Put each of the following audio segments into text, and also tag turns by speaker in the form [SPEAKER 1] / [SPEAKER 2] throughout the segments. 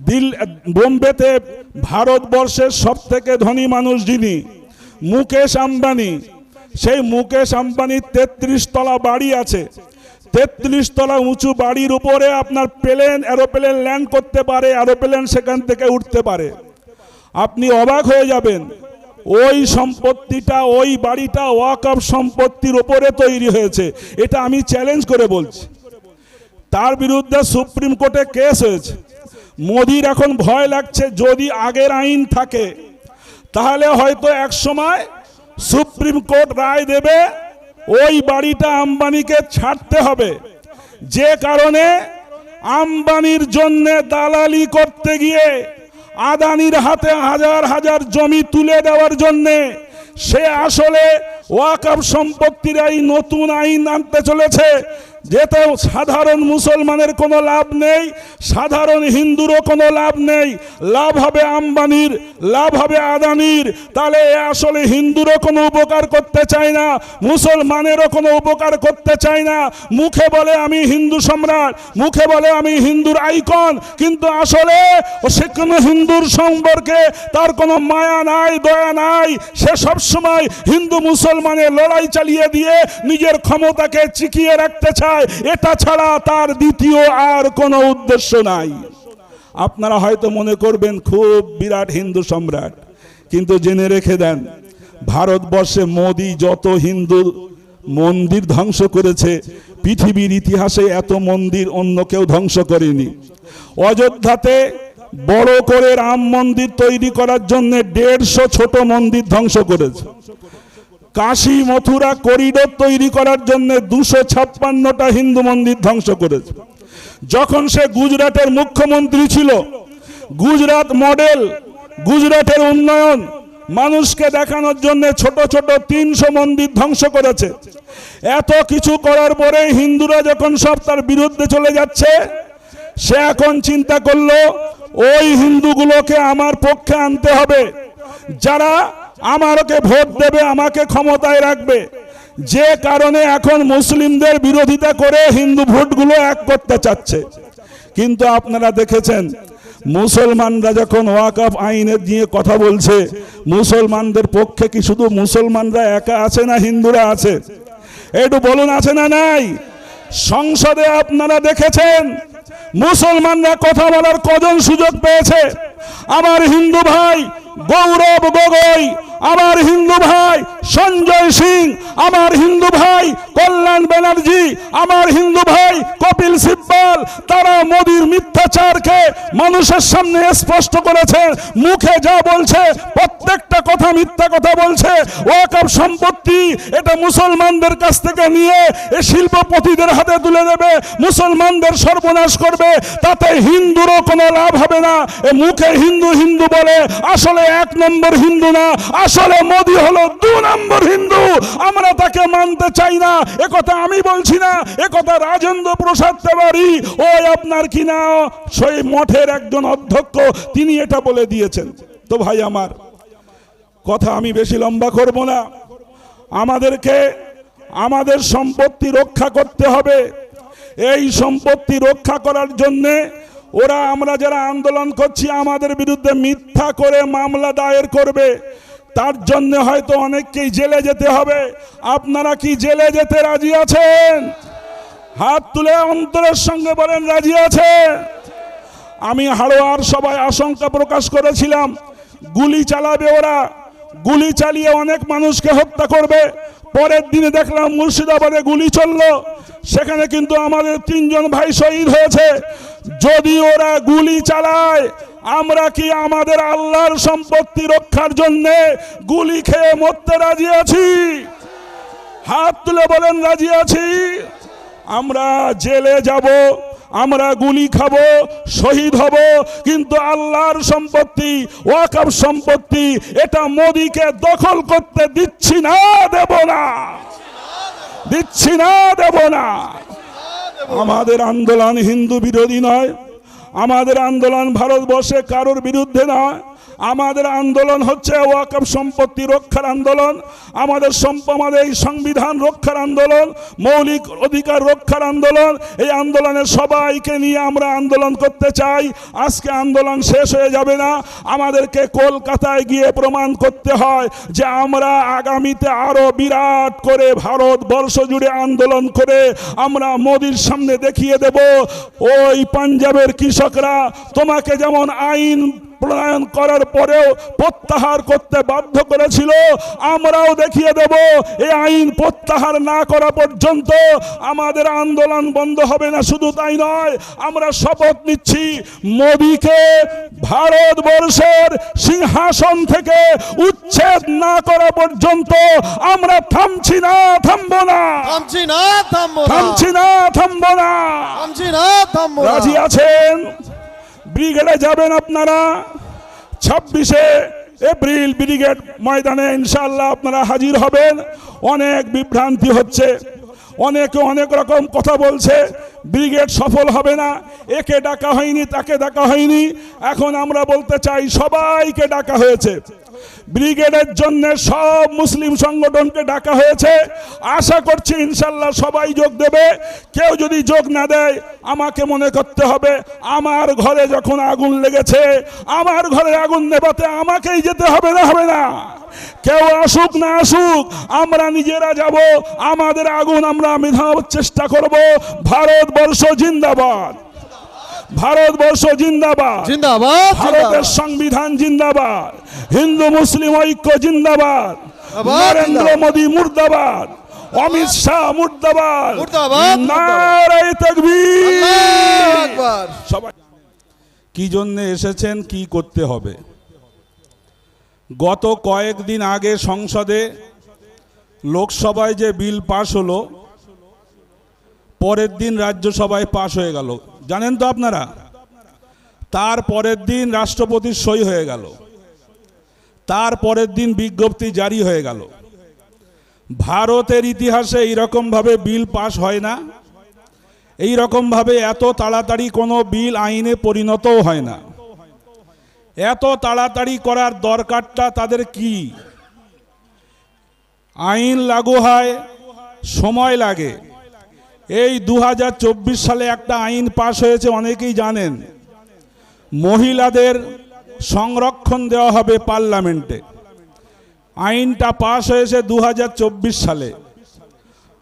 [SPEAKER 1] দিল বোম্বেতে ভারতবর্ষের সব থেকে ধনী মানুষ যিনি, মুকেশ আম্বানি। সেই মুকেশ আম্বানির তেত্রিশ তলা বাড়ি আছে। তেত্রিশ তলা উঁচু বাড়ির উপরে আপনার প্লেন, এরোপ্লেন ল্যান্ড করতে পারে, এরোপ্লেন সেখান থেকে উঠতে পারে। আপনি অবাক হয়ে যাবেন, ওই সম্পত্তিটা, ওই বাড়িটা ওয়াকফ সম্পত্তির ওপরে তৈরি হয়েছে। এটা আমি চ্যালেঞ্জ করে বলছি। তার বিরুদ্ধে সুপ্রিম কোর্টে কেস হয়েছে। মোদির এখন ভয় লাগছে, যদি আগের আইন থাকে, তাহলে হয়তো এক সময় সুপ্রিম কোর্ট রায় দেবে, ওই বাড়িটা আম্বানিকে ছাড়তে হবে। যে কারণে আম্বানির জন্য দালালি করতে গিয়ে আদানির হাতে হাজার হাজার জমি তুলে দেওয়ার জন্যে সে আসলে ওয়াকফ সম্পত্তির এই নতুন আইন আনতে চলেছে। যেতে সাধারণ মুসলমানের কোনো লাভ নেই, সাধারণ হিন্দুরও কোনো লাভ নেই। লাভ হবে আম্বানির, লাভ হবে আদানির। তাহলে আসলে হিন্দুরও কোনো উপকার করতে চায় না, মুসলমানেরও কোনো উপকার করতে চায় না। মুখে বলে আমি হিন্দু সম্রাট, মুখে বলে আমি হিন্দুর আইকন, কিন্তু আসলে সে কোনো হিন্দুর সম্পর্কে তার কোনো মায়া নাই, দয়া নাই। সে সবসময় হিন্দু মুসলমানের লড়াই চালিয়ে দিয়ে নিজের ক্ষমতাকে চিকিয়ে রাখতে চায়। এটা ছাড়া তার দ্বিতীয় আর কোনো উদ্দেশ্য নাই। আপনারা হয়তো মনে করবেন, খুব বিরাট হিন্দু সম্রাট। কিন্তু জেনে রেখে দেন, ভারতবর্ষে মোদি যত হিন্দু মন্দির ধ্বংস করেছে, পৃথিবীর ইতিহাসে এত মন্দির অন্য কেউ ধ্বংস করেনি। অযোধ্যাতে বড় করে রাম মন্দির তৈরি করার জন্য দেড়শো ছোট মন্দির ধ্বংস করেছে। কাশী মথুরা করিডোর তৈরি করার জন্য দুশো ছাপ্পান্নটা হিন্দু মন্দির ধ্বংস করেছে। যখন সে গুজরাটের মুখ্যমন্ত্রী ছিল, গুজরাট মডেল, গুজরাটের উন্নয়ন, মানুষকে দেখানোর জন্য ছোট ছোট তিনশো মন্দির ধ্বংস করেছে। এত কিছু করার পরে হিন্দুরা যখন সব তার বিরুদ্ধে চলে যাচ্ছে, সে এখন চিন্তা করল, ওই হিন্দুগুলোকে আমার পক্ষে আনতে হবে। যারা আমারকে ভোট দেবে, আমাকে ক্ষমতায় রাখবে। যে কারণে এখন মুসলিমদের বিরোধিতা করে হিন্দু ভোটগুলো এক করতে চাচ্ছে। কিন্তু আপনারা দেখেছেন, মুসলমানরা যখন ওয়াকফ আইনের নিয়ে কথা বলছে, মুসলমানদের পক্ষে কি শুধু মুসলমানরা একা আছে না হিন্দুরা আছে? একটু বলুন, আছে না নাই? সংসদে আপনারা দেখেছেন, মুসলমানরা কথা বলার কজন সুযোগ পেয়েছে? আমার হিন্দু ভাই গৌরব গগৈ আমার হিন্দু ভাই সঞ্জয় সিং, আমার হিন্দু ভাই কল্যাণ ব্যানার্জি, আমার হিন্দু ভাই কপিল সিব্বল, তারা মোদির মিথ্যাচারকে মানুষের সামনে স্পষ্ট করেছে মুখে যা বলছে, প্রত্যেকটা কথা মিথ্যা কথা বলছে। ওয়াকফ সম্পত্তি এটা মুসলমানদের কাছ থেকে নিয়ে এ শিল্পপতিদের হাতে তুলে দেবে মুসলমানদের সর্বনাশ করবে, তাতে হিন্দুরও কোনো লাভ হবে না। এ মুখে হিন্দু হিন্দু বলে, আসলে এক নম্বর হিন্দু না, আসলে মোদি হলো দু নম্বর হিন্দু, আমরা তাকে মানতে চাই না। একথা আমি বলছি না একথা রাজেন্দ্র প্রসাদ তেওয়ারি, ওই আপনার কিনা সেই মঠের একজন অধ্যক্ষ, তিনি এটা বলে দিয়েছেন। তো ভাই আমার, কথা আমি বেশি লম্বা করব না। আমাদেরকে, আমাদের সম্পত্তি রক্ষা করতে হবে। এই সম্পত্তি রক্ষা করার জন্যে, ওরা আমরা যারা আন্দোলন করছি, আমাদের বিরুদ্ধে মিথ্যা করে মামলা দায়ের করবে। তার জন্য হয়তো অনেককেই জেলে যেতে হবে। আপনারা কি জেলে যেতে রাজি আছেন? হাত তুলে অন্তরের সঙ্গে বলেন, রাজি আছে? আমি হাড়োয়ার সবাই আশঙ্কা প্রকাশ করেছিলাম। গুলি চালাবে ওরা। গুলি চালিয়ে অনেক মানুষকে হত্যা করবে। পরের দিনে দেখলাম মুর্শিদাবাদে গুলি চলল। সেখানে কিন্তু আমাদের তিনজন ভাই শহীদ হয়েছে। যদি ওরা গুলি চালায় আমরা কি আমাদের আল্লাহর সম্পত্তি রক্ষার জন্য গুলি খেয়ে মরতে রাজি আছি? হাত তুলে বলেন, রাজি আছি? আমরা জেলে যাব, আমরা গুলি খাব, শহীদ হব, কিন্তু আল্লাহর সম্পত্তি, ওয়াকফ সম্পত্তি, এটা মোদিকে দখল করতে দিচ্ছি না, দেব না। দিচ্ছি না, দেব না। আমাদের আন্দোলন হিন্দু বিরোধী নয়। আমাদের আন্দোলন ভারতবর্ষে কারোর বিরুদ্ধে নয়। আমাদের আন্দোলন হচ্ছে ওয়াকফ সম্পত্তি রক্ষার আন্দোলন, আমাদের সম্প, আমাদের এই সংবিধান রক্ষার আন্দোলন, মৌলিক অধিকার রক্ষার আন্দোলন, এই আন্দোলনের সবাইকে নিয়ে আমরা আন্দোলন করতে চাই। আজকে আন্দোলন শেষ হয়ে যাবে না। আমাদেরকে কলকাতায় গিয়ে প্রমাণ করতে হয় যে আমরা আগামীতে আরও বিরাট করে ভারতবর্ষ জুড়ে আন্দোলন করে আমরা মোদির সামনে দেখিয়ে দেব, ওই পাঞ্জাবের কৃষকরা তোমাকে যেমন আইন প্রণয়ন করার পরেও প্রত্যাহার করতে বাধ্য করেছিল। আমরাও দেখিয়ে দেব এই আইন প্রত্যাহার না করা পর্যন্ত আমাদের আন্দোলন বন্ধ হবে না শুধু তাই নয় আমরা শপথ নিচ্ছি মোদীকে ভারতবর্ষের সিংহাসন থেকে উচ্ছেদ না করা পর্যন্ত আমরা থামছি না থামবো না।
[SPEAKER 2] থামছি না থামবো না।
[SPEAKER 1] থামছি না থামবো না।
[SPEAKER 2] থামছি না থামবো না।
[SPEAKER 1] রাজি আছেন? ব্রিগেডে যাবেন আপনারা। ছাব্বিশে এপ্রিল ব্রিগেড ময়দানে ইনশাল্লাহ আপনারা হাজির হবেন। অনেক বিভ্রান্তি হচ্ছে। অনেকে অনেক রকম কথা বলছে, ব্রিগেড সফল হবে না। একে ডাকা হয়নি, তাকে ডাকা হয়নি। এখন আমরা বলতে চাই, সবাইকে ডাকা হয়েছে। ব্রিগেডের জন্য সব মুসলিম সংগঠনকে ডাকা হয়েছে। আশা করছি ইনশাল্লাহ সবাই যোগ দেবে। কেউ যদি যোগ না দেয়, আমাকে মনে করতে হবে, আমার ঘরে যখন আগুন লেগেছে, আমার ঘরে আগুন নেবাতে আমাকেই যেতে হবে না হবে না। কেউ আসুক না আসুক, আমরা নিজেরা যাব, আমাদের আগুন আমরা মেধাবার চেষ্টা করব। ভারতবর্ষ জিন্দাবাদ। ভারতবর্ষ জিন্দাবাদ।
[SPEAKER 2] জিন্দাবাদ।
[SPEAKER 1] ভারতের সংবিধান জিন্দাবাদ। হিন্দু মুসলিম ঐক্য জিন্দাবাদ। নরেন্দ্র মোদী মুর্দাবাদ। অমিত শাহ মুর্দাবাদ।
[SPEAKER 2] মুর্দাবাদ,
[SPEAKER 1] নারায় তাকবীর। সবাই কি জন্য এসেছেন কি করতে হবে। গত কয়েকদিন আগে সংসদে লোকসভায় যে বিল পাশ হলো পরের দিন রাজ্যসভায় পাশ হয়ে গেল। জানেন তো আপনারা? তার পরের দিন রাষ্ট্রপতির সই হয়ে গেল। তার পরের দিন বিজ্ঞপ্তি জারি হয়ে গেল। ভারতের ইতিহাসে এইরকমভাবে বিল পাশ হয় না। এই রকমভাবে এত তাড়াতাড়ি কোনো বিল আইনে পরিণতও হয় না। এত তাড়াতাড়ি করার দরকারটা তাদের কি? আইন লাগু হয়, সময় লাগে। এই দু হাজার চব্বিশ সালে একটা আইন পাশ হয়েছে, অনেকেই জানেন। মহিলাদের সংরক্ষণ দেওয়া হবে পার্লামেন্টে। আইনটা পাশ হয়েছে দু হাজার চব্বিশ সালে।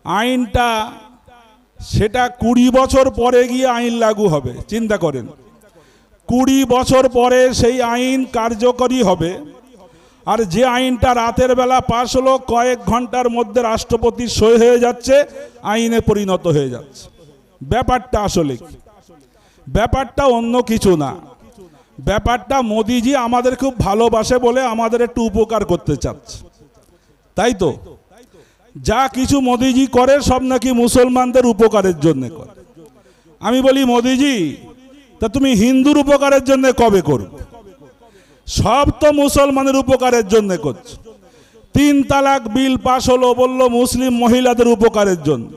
[SPEAKER 1] আইনটা সেটা কুড়ি বছর পরে গিয়ে আইন লাগু হবে, চিন্তা করেন। কুড়ি বছর পরে সেই আইন কার্যকরী হবে। আর যে আইনটা রাতের বেলা পাশ হলো, কয়েক ঘণ্টার মধ্যে রাষ্ট্রপতি সই হয়ে যাচ্ছে, আইনে পরিণত হয়ে যাচ্ছে। ব্যাপারটা আসলে ব্যাপারটা অন্য কিছু না। ব্যাপারটা মোদিজি আমাদের খুব ভালোবাসে বলে আমাদের একটু উপকার করতে চাচ্ছে। তাই তো? যা কিছু মোদিজি করে, সব নাকি মুসলমানদের উপকারের জন্য করে। আমি বলি, মোদিজি, তা তুমি হিন্দুর উপকারের জন্য কবে করবে? সব তো মুসলমানের উপকারের জন্য করছ। তিন তালাক বিল পাশ হলো বলল মুসলিম মহিলাদের উপকারের জন্য।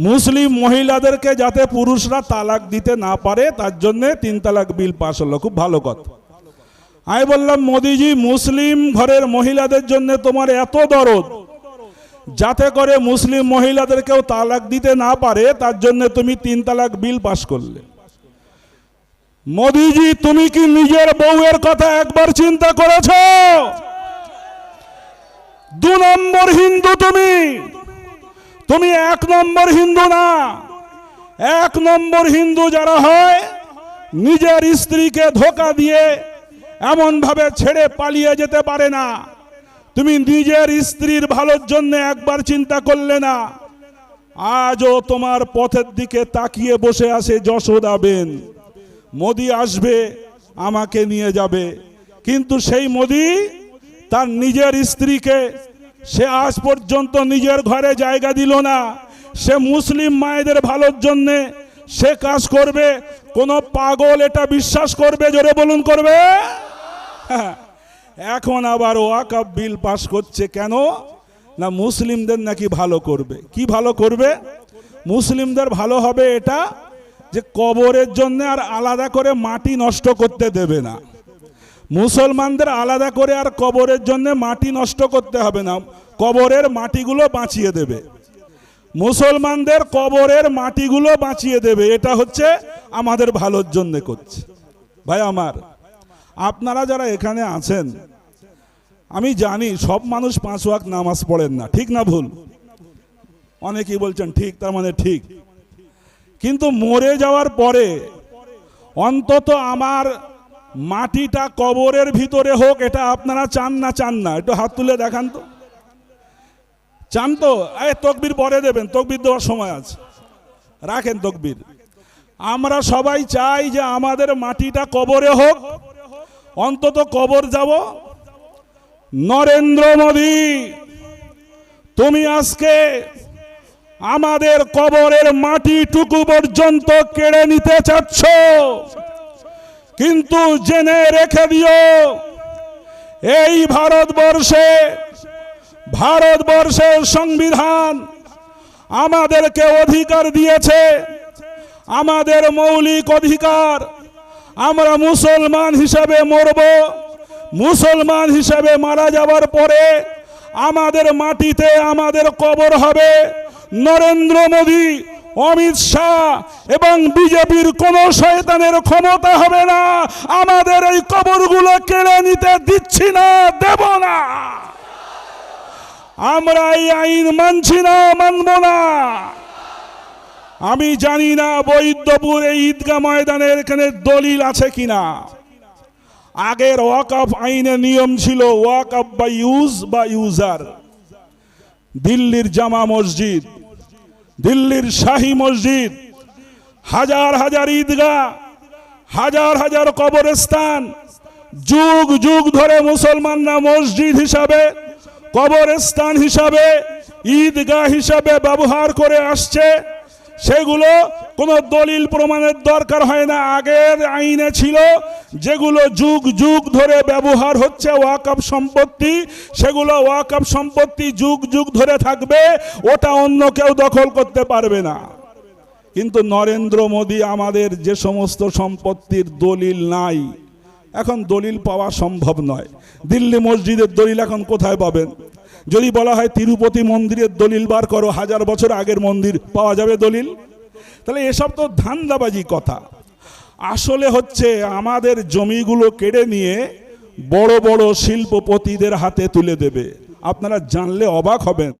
[SPEAKER 1] মুসলিম মহিলাদেরকে যাতে পুরুষরা তালাক দিতে না পারে, তার জন্যে তিন তালাক বিল পাশ হলো। খুব ভালো কথা। আমি বললাম, মোদিজি, মুসলিম ঘরের মহিলাদের জন্য তোমার এত দরদ। যাতে করে মুসলিম মহিলাদেরকেও তালাক দিতে না পারে, তার জন্য তুমি তিন তালাক বিল পাশ করলে। মোদিজি, তুমি কি নিজের বউয়ের কথা একবার চিন্তা করেছ? দু নম্বর হিন্দু তুমি। তুমি এক নম্বর হিন্দু না। এক নম্বর হিন্দু যারা হয়, নিজের স্ত্রীকে ধোকা দিয়ে এমন ভাবে ছেড়ে পালিয়ে যেতে পারে না। তুমি নিজের স্ত্রীর ভালোর জন্য একবার চিন্তা করলে না। আজও তোমার পথের দিকে তাকিয়ে বসে আছে যশোদা বেন। মোদি আসবে, আমাকে নিয়ে যাবে। কিন্তু সেই মোদি তার নিজের স্ত্রীকে সে আজ পর্যন্ত নিজের ঘরে জায়গা দিল না। সে মুসলিম মায়েদের ভালোর জন্যে সে কাজ করবে। কোন পাগল এটা বিশ্বাস করবে? জোরে বলুন করবে? এখন আবার ওয়াকাব বিল পাস করছে কেন? না মুসলিমদের নাকি ভালো করবে? কি ভালো করবে? মুসলিমদের ভালো হবে এটা যে কবরের জন্য আর আলাদা করে মাটি নষ্ট করতে দেবে না। মুসলমানদের আলাদা করে আর কবরের জন্য মাটি নষ্ট করতে হবে না। কবরের মাটিগুলো বাঁচিয়ে দেবে। মুসলমানদের কবরের মাটিগুলো বাঁচিয়ে দেবে। এটা হচ্ছে আমাদের ভালোর জন্য করছে। ভাই আমার, আপনারা যারা এখানে আছেন, আমি জানি সব মানুষ পাঁচ ওয়াক্ত নামাজ পড়েন না। ঠিক না ভুল? অনেকেই বলছেন, ঠিক, তার মানে ঠিক। কিন্তু মরে যাওয়ার পরে অন্তত আমার মাটিটা কবরের ভিতরে হোক, এটা আপনারা চান না চান না। একটু হাত তুলে দেখান তো। চান তো? এ তকবির পরে দেবেন, তকবির দেওয়ার সময় আছে। রাখেন তকবির। আমরা সবাই চাই যে আমাদের মাটিটা কবরে হোক, অন্তত কবর যাব। নরেন্দ্র মোদী, তুমি আজকে আমাদের কবরের মাটিটুকু পর্যন্ত কেড়ে নিতে চাচ্ছ। কিন্তু জেনে রেখে দিও, এই ভারতবর্ষে, ভারতবর্ষের সংবিধান আমাদেরকে অধিকার দিয়েছে। আমাদের মৌলিক অধিকার, আমরা মুসলমান হিসাবে মরব। মুসলমান হিসাবে মারা যাওয়ার পরে আমাদের মাটিতে আমাদের কবর হবে। নরেন্দ্র মোদী, অমিত শাহ এবং বিজেপির কোন শয়তানের ক্ষমতা হবে না। আমাদের এই কবরগুলো কেড়ে নিতে দিচ্ছি না, দেব না। আমরা এই আইন মানছি না, মানব না। আমি জানি না বৈদ্যপুর এই ঈদগা ময়দানের এখানে দলিল আছে কিনা। আগের ওয়াকফ আইনের নিয়ম ছিল ওয়াকফ বা ইউজ বা ইউজার। দিল্লির জামা মসজিদ। দিল্লির শাহী মসজিদ, হাজার হাজার ঈদগাহ, হাজার হাজার কবরস্থান, যুগ যুগ ধরে মুসলমানরা মসজিদ হিসাবে, কবরস্থান হিসাবে, ঈদগাহ হিসাবে ব্যবহার করে আসছে। সেগুলো কোনো দলিল প্রমাণের দরকার হয় না। আগের আইনে ছিল যেগুলো যুগ যুগ ধরে ব্যবহার হচ্ছে ওয়াকফ সম্পত্তি। সেগুলো ওয়াকফ সম্পত্তি যুগ যুগ ধরে থাকবে। ওটা অন্য কেউ দখল করতে পারবে না। কিন্তু নরেন্দ্র মোদী আমাদের যে সমস্ত সম্পত্তির দলিল নাই, এখন দলিল পাওয়া সম্ভব নয়। দিল্লি মসজিদের দলিল এখন কোথায় পাবেন? যদি বলা হয় তিরুপতি মন্দিরের দলিল বার করো, হাজার বছর আগের মন্দির পাওয়া যাবে দলিল? তাহলে এসব তো ধান্দাবাজি কথা। আসলে হচ্ছে আমাদের জমিগুলো কেড়ে নিয়ে বড় বড় শিল্পপতিদের হাতে তুলে দেবে। আপনারা জানলে অবাক হবেন।